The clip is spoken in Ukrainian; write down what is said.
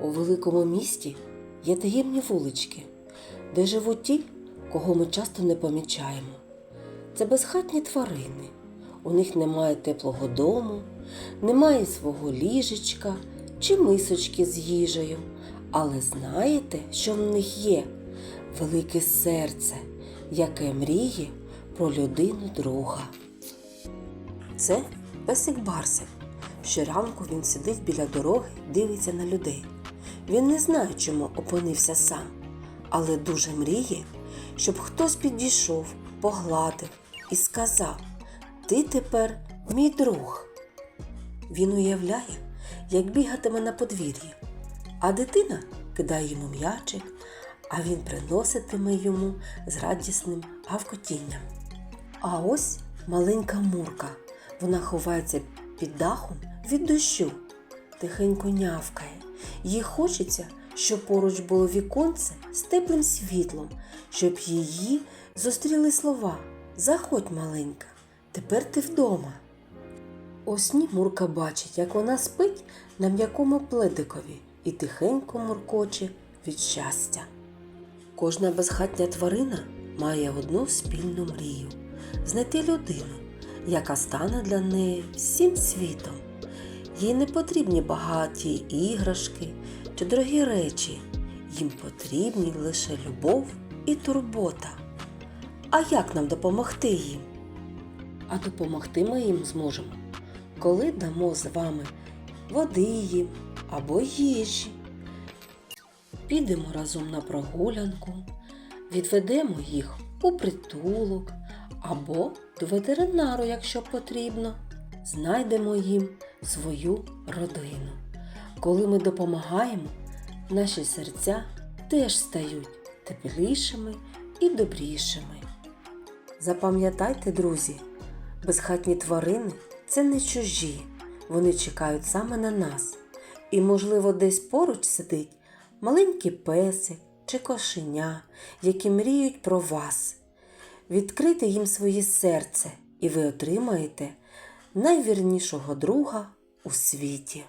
У великому місті є таємні вулички, де живуть ті, кого ми часто не помічаємо. Це безхатні тварини. У них немає теплого дому, немає свого ліжечка чи мисочки з їжею. Але знаєте, що в них є? Велике серце, яке мріє про людину друга. Це песик Барсик. Щоранку він сидить біля дороги, дивиться на людей. Він не знає, чому опинився сам, але дуже мріє, щоб хтось підійшов, погладив і сказав: Ти тепер мій друг. Він уявляє, як бігатиме на подвір'ї, а дитина кидає йому м'ячик, а він приноситиме йому з радісним гавкотінням. А ось маленька мурка. Вона ховається під дахом від дощу, тихенько нявкає. Їй хочеться, щоб поруч було віконце з теплим світлом, щоб її зустріли слова. Заходь, маленька, тепер ти вдома. У сні Мурка бачить, як вона спить на м'якому пледикові і тихенько муркоче від щастя. Кожна безхатня тварина має одну спільну мрію знайти людину, яка стане для неї всім світом. Їй не потрібні багаті іграшки чи дорогі речі, їм потрібні лише любов і турбота. А як нам допомогти їм? А допомогти ми їм зможемо, коли дамо з вами води їм або їжі. Підемо разом на прогулянку, відведемо їх у притулок або до ветеринару, якщо потрібно. Знайдемо їм свою родину. Коли ми допомагаємо, наші серця теж стають теплішими і добрішими. Запам'ятайте, друзі, безхатні тварини це не чужі, вони чекають саме на нас. І, можливо, десь поруч сидить маленький песик чи кошеня, які мріють про вас. Відкрийте їм своє серце, і ви отримаєте найвірнішого друга у світі.